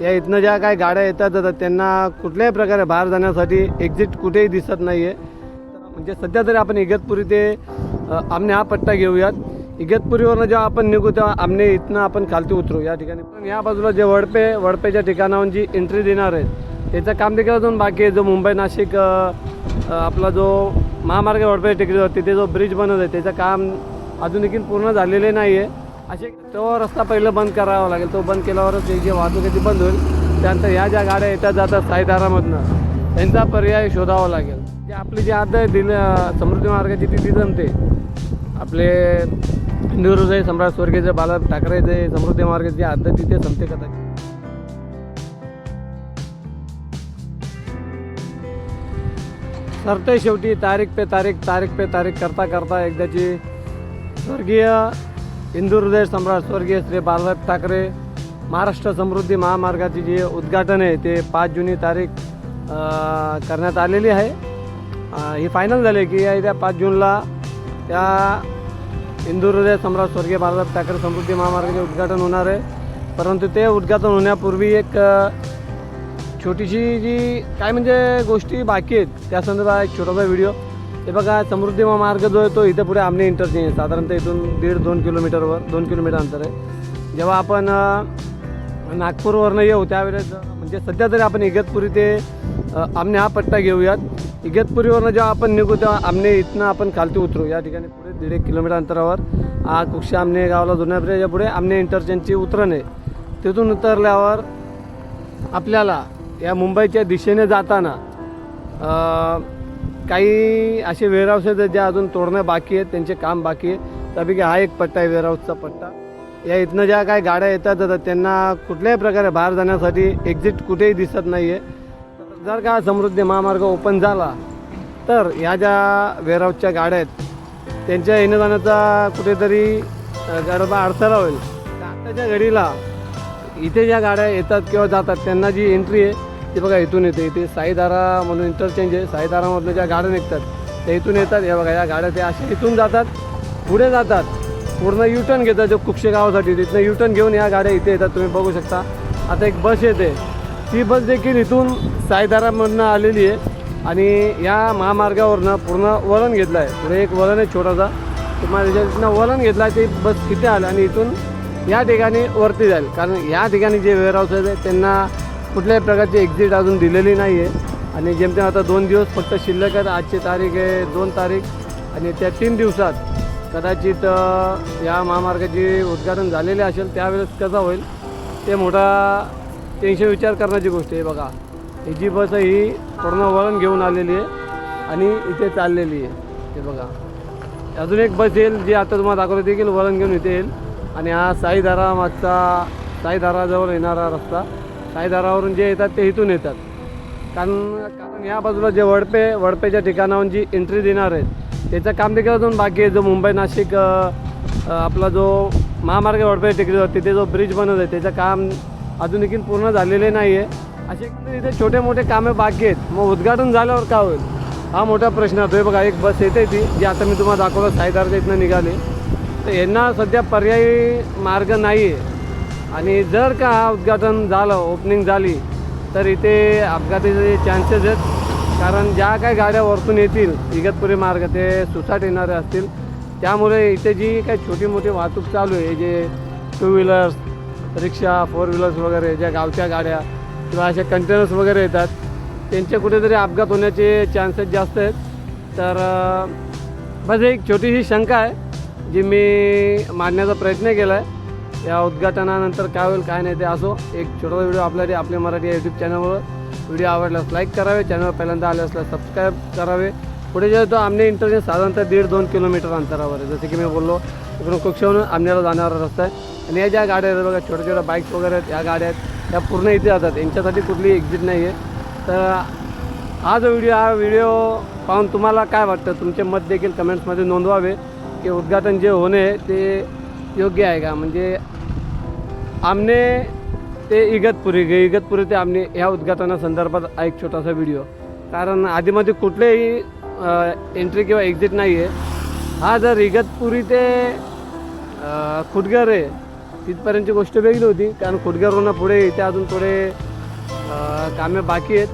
या इथनं ज्या काही गाड्या येतात जातात त्यांना कुठल्याही प्रकारे बाहेर जाण्यासाठी एक्झिट कुठेही दिसत नाही आहे म्हणजे सध्या तरी आपण इगतपुरी ते आमने हा पट्टा घेऊयात. इगतपुरीवरनं जेव्हा आपण निघू तेव्हा आमने इथनं आपण खालती उतरू या ठिकाणी. पण या बाजूला जे वडपे वडपेच्या ठिकाणाहून जी एंट्री देणार आहे त्याचं काम देखील अजून बाकी आहे. जो मुंबई नाशिक आपला जो महामार्ग वडपे टेकडीवर तिथे जो ब्रिज बनत आहे त्याचं काम अजून देखील पूर्ण झालेले नाही आहे असे तो रस्ता पहिलं बंद करावा लागेल. तो बंद केल्यावरच जे वाहतूक आहे ती बंद होईल. त्यानंतर ह्या ज्या गाड्या येतात जातात साईदारामधनं त्यांचा पर्याय शोधावा लागेल. जे आपली जी आता आहे समृद्धी मार्गाची ती ती जमते. आपले हिंदुरुजय सम्राट स्वर्गीय बाला ठाकरे जे समृद्धी मार्गाची आद तिथे संपते कदाचित सरते शेवटी तारीख पे तारीख तारीख पे तारीख करता करता एकदाची स्वर्गीय इंदूर हृदय सम्राट स्वर्गीय श्री बाळासाहेब ठाकरे महाराष्ट्र समृद्धी महामार्गाचे जे उद्घाटन आहे ते पाच जुनी तारीख करण्यात आलेली आहे. ही फायनल झाली की या पाच जूनला त्या हिंदू हृदय सम्राट स्वर्गीय बाळासाहेब ठाकरे समृद्धी महामार्गाचे उद्घाटन होणार आहे. परंतु ते उद्घाटन होण्यापूर्वी एक छोटीशी जी काय म्हणजे गोष्टी बाकी आहेत त्या संदर्भात एक छोटासा व्हिडिओ. हे बघा समृद्धी मार्ग जो आहे तो इथं पुढे आमने इंटरचेंज साधारणतः इथून दीड दोन किलोमीटरवर दोन किलोमीटर अंतर आहे. जेव्हा आपण नागपूरवरनं येऊ त्यावेळेस म्हणजे सध्या तरी आपण इगतपुरी ते आमने हा पट्टा घेऊयात. इगतपुरीवरनं जेव्हा आपण निघू तेव्हा आमने इथनं आपण खालती उतरू. या ठिकाणी पुढे दीड एक किलोमीटर अंतरावर हा कुक्षा आमने गावाला जुन्या ब्रिजच्या पुढे आमने इंटरचेंजची उतरण आहे. तिथून उतरल्यावर आपल्याला या मुंबईच्या दिशेने जाताना काही असे वेअरहाऊस आहेत जे अजून तोडणं बाकी आहेत त्यांचे काम बाकी आहे. त्यापैकी हा एक पट्टा आहे वेअरहाऊसचा पट्टा. या इथनं ज्या काही गाड्या येतात जातात त्यांना कुठल्याही प्रकारे बाहेर जाण्यासाठी एक्झिट कुठेही दिसत नाही आहे जर का समृद्धी महामार्ग ओपन झाला तर ह्या ज्या वेअरहाऊसच्या गाड्या आहेत त्यांच्या येण्या जाण्याचा कुठेतरी गडबा अडथळा होईल. आताच्या घडीला इथे ज्या गाड्या येतात किंवा जातात त्यांना जी एंट्री आहे ती बघा इथून येते. इथे साईदारा म्हणून इंटरचेंज आहे. साईदारामधनं ज्या गाड्या निघतात त्या इथून येतात. या बघा या गाड्या त्या अशा इथून जातात पुढे जातात. पूर्ण युटर्न घेतात जो कुक्षे गावासाठी. तिथनं युटर्न घेऊन या गाड्या इथे येतात. तुम्ही बघू शकता. आता एक बस येते. ती बस देखील इथून साईदारामधनं आलेली आहे. आणि या महामार्गावरनं पूर्ण वळण घेतलं आहे पुढे एक वळण आहे छोटासा. तुम्हाला त्याच्यातनं वळण घेतलं आहे ते बस तिथे आलं आणि इथून या ठिकाणी वरती जाईल. कारण या ठिकाणी जे वेअरहाऊस आहे त्यांना कुठल्याही प्रकारची एक्झिट अजून दिलेली नाही आहे आणि जेमतेम आता दोन दिवस फक्त शिल्लक आहेत आजची तारीख आहे दोन तारीख. आणि त्या तीन दिवसात कदाचित या महामार्गाचे उद्घाटन झालेले असेल त्यावेळेस कसा होईल ते मोठा टेन्शन विचार करण्याची गोष्ट आहे. बघा ही जी बस आहे ही पूर्ण वळण घेऊन आलेली आहे आणि इथे चाललेली आहे. हे बघा अजून एक बस येईल जी आता तुम्हाला दाखवली देखील वळण घेऊन इथे येईल. आणि हा साईधारा मागचा साईधाराजवळ येणारा रस्ता. साईदारावरून जे येतात ते इथून येतात. कारण कारण या बाजूला जे वडपे वडपेच्या ठिकाणाहून जी एंट्री देणार आहेत त्याचं काम देखील अजून बाकी आहे. जो मुंबई नाशिक आपला जो महामार्ग वडपे टेकडीवर तिथे जो ब्रिज बनत आहे त्याचं काम अजून देखील पूर्ण झालेले नाही आहे असे इथे छोटे मोठे कामे बाकी आहेत. मग उद्घाटन झाल्यावर काय होईल? हा मोठा प्रश्न आहे. बघा एक बस येते ती जी आता मी तुम्हाला दाखवलं साईदारच्या इथनं निघाली. तर यांना सध्या पर्यायी मार्ग नाही आहे आणि जर का उद्घाटन झालं ओपनिंग झाली तर इथे अपघाताचे चान्सेस आहेत. कारण ज्या काही गाड्या वरतून येतील इगतपुरी मार्ग ते सुसाट येणारे असतील त्यामुळे इथे जी काही छोटी मोठी वाहतूक चालू आहे जे टू व्हीलर्स रिक्षा फोर व्हीलर्स वगैरे ज्या गावच्या गाड्या किंवा अशा कंटेनर्स वगैरे येतात त्यांचे कुठेतरी अपघात होण्याचे चान्सेस जास्त आहेत. तर अं, बस एक छोटीशी शंका आहे जी मी मांडण्याचा प्रयत्न केला आहे या उद्घाटनानंतर काय होईल काय नाही ते असो. एक छोटा व्हिडिओ आपल्यासाठी आपल्या मराठी यूट्यूब चॅनलवर व्हिडिओ आवडल्यास लाईक करावे. चॅनल पहिल्यांदा आले असल्यास सबस्क्राईब करावे. पुढे जे तो आमने इंटरनेट साधारणतः दीड दोन किलोमीटर अंतरावर आहे. जसे की मी बोललो इकडून कुक्षाहून आमनेला जाणारा रस्ता आहे. आणि या ज्या गाड्या आहेत बघा छोट्या छोट्या बाईक्स वगैरे आहेत या गाड्या आहेत. त्या पूर्ण इथे जातात. यांच्यासाठी कुठली एक्झिट नाही आहे तर हा जो व्हिडिओ हा व्हिडिओ पाहून तुम्हाला काय वाटतं? तुमचे मत देखील कमेंट्समध्ये नोंदवावे. की उद्घाटन जे होणे ते योग्य आहे का? म्हणजे आमने ते इगतपुरी गे इगतपुरी ते आमने ह्या उद्घाटना संदर्भात एक छोटासा व्हिडिओ कारण आधीमध्ये कुठलेही एंट्री किंवा एक्झिट नाही आहे हा जर इगतपुरी ते खुटघर खुटगर आहे तिथपर्यंतची गोष्ट वेगळी होती. कारण खुडग्यावरून पुढे इथे अजून थोडे कामे बाकी आहेत.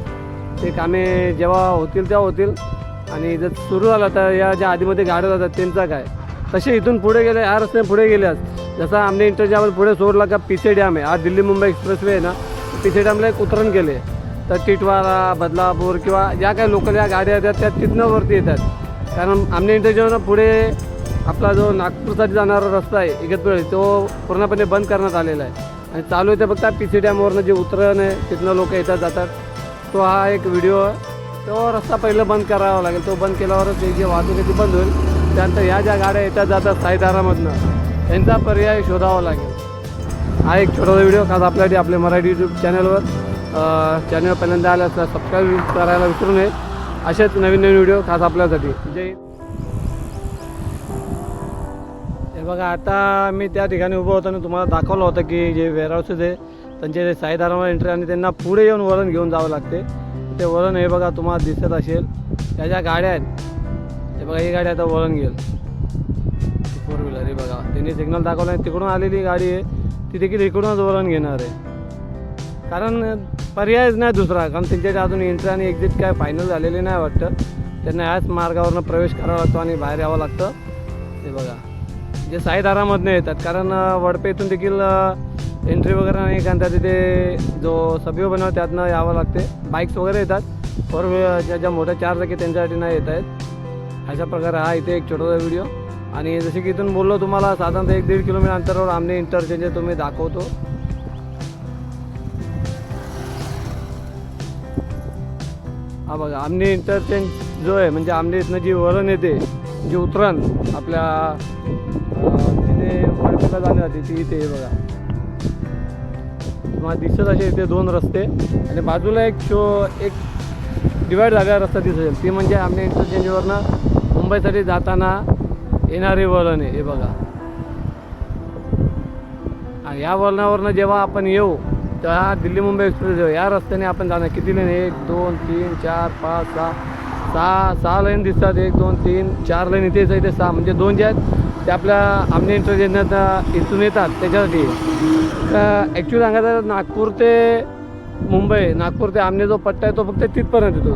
ते कामे जेव्हा होतील तेव्हा होतील. आणि जर सुरू झालं तर या ज्या आधीमध्ये गाड्या जातात त्यांचा काय? तसे इथून पुढे गेले या रस्त्याने पुढे गेल्यास जसा आमने इंटरजावर पुढे सोडला का पिसे डॅम आहे. आज दिल्ली मुंबई एक्सप्रेसवे आहे ना पिसे डॅमला एक उतरण केले तर टिटवाळा बदलापूर किंवा ज्या काही लोकल या गाड्या येतात त्या तिथनं वरती येतात. कारण आमने इंटरजावर पुढे आपला जो नागपूरसाठी जाणारा रस्ता आहे इगतपुळे तो पूर्णपणे बंद करण्यात आलेला आहे. आणि चालू आहे फक्त पी सी डॅमवरनं जे उतरण आहे तिथनं लोक येतात जातात. तो हा एक व्हिडिओ आहे. तो रस्ता पहिलं बंद करावा लागेल. तो बंद केल्यावरच जी वाहतूक आहे ती बंद होईल. त्यानंतर ह्या ज्या गाड्या येतात जातात साईदारामधनं त्यांचा पर्याय शोधावा लागेल. हा एक छोटासा व्हिडिओ खास आपल्यासाठी आपल्या मराठी यूट्यूब चॅनलवर चॅनल पहिल्यांदा आलं असता सबस्क्राईब करायला विसरू नये. असेच नवीन नवीन व्हिडिओ खास आपल्यासाठी. जय हे बघा आता मी त्या ठिकाणी उभं होताना तुम्हाला दाखवलं होतं की जे वेअरहाऊसेस आहे त्यांचे जे साईदारावर एंट्री आणि त्यांना पुढे येऊन वरण घेऊन जावं लागते. ते वरण हे बघा तुम्हाला दिसत असेल. त्या ज्या गाड्या आहेत बघा ही गाडी आता वळण गेल फोर व्हीलर हे बघा. त्यांनी सिग्नल दाखवलं आहे तिकडून आलेली गाडी आहे. ती देखील इकडूनच वळण घेणार आहे. कारण पर्यायच नाही दुसरा. कारण त्यांच्याकडे अजून एंट्री आणि एक्झिट काय फायनल झालेली नाही वाटतं. त्यांना ह्याच मार्गावरनं प्रवेश करावा लागतो आणि बाहेर यावं लागतं. हे बघा. जे साईदारामधनं येतात. कारण वडपे वडपेतून देखील एंट्री वगैरे नाही. कारण त्या तिथे जो सभ्य बनव त्यातनं यावं लागते. बाईक्स वगैरे येतात. फोर व्हीलर ज्या ज्या मोठ्या चार चाकी त्यांच्यासाठी नाही येत आहेत. अशा प्रकारे हा इथे एक छोटासा व्हिडिओ आणि जसे की इथून बोललो तुम्हाला साधारणतः एक दीड किलोमीटर अंतरावर आमने इंटरचेंज तुम्ही दाखवतो. हा बघा आमने इंटरचेंज जो आहे म्हणजे आमने इथनं जी वरण येते जी उतरण आपल्या तिथे वडकीला जाण्यासाठी ती इथे बघा. तुम्हाला दिसत असे इथे दोन रस्ते. आणि बाजूला एक शो एक डिवाईड झालेला रस्ता दिसेल. ती म्हणजे आमने इंटरचेंजवरनं मुंबईसाठी जाताना येणारे वळण आहे हे बघा. आणि या वळणावरनं जेव्हा आपण येऊ तेव्हा दिल्ली मुंबई एक्सप्रेस आहे, या रस्त्याने आपण जाणार. किती लेन एक दोन तीन चार पाच सहा. सहा सहा लाईन दिसतात. एक दोन तीन चार लाईन इथेच आहे, इथे सहा. म्हणजे दोन जे आहेत ते आपल्या आमने इंटरचेंजनं इथून येतात त्याच्यासाठी. ॲक्च्युली सांगायचं नागपूर ते मुंबई नागपूर ते आमने जो पट्टा आहे तो फक्त तिथपर्यंत येतो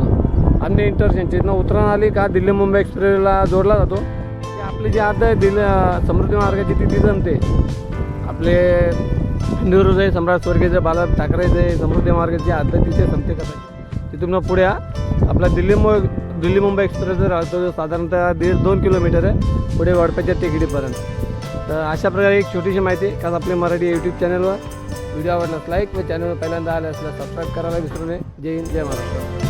आमने इंटरचेंज तिथनं उतरण आली का दिल्ली मुंबई एक्सप्रेसला जोडला जातो. ते आपली जी आता आहे दिल्ली समृद्धी मार्गाची तिथे जमते. आपले हिंदुहृदय सम्राट स्वर्गीय बाला ठाकरेचे समृद्धी मार्गाची आद्य तिथे जमते कसं तिथून पुढे या. आपला दिल्ली मु दिल्ली मुंबई एक्सप्रेस जर राहतो जो साधारणतः दीड दोन किलोमीटर आहे पुढे वाडप्याच्या टेकडीपर्यंत. तर अशा प्रकारे एक छोटीशी माहिती खास आपल्या मराठी यूट्यूब चॅनलवर व्हिडिओ आवडल्यास लाईक व चॅनलवर पहिल्यांदा आले असल्यास सबस्क्राईब करायला विसरू नये. जय हिंद जय महाराष्ट्र.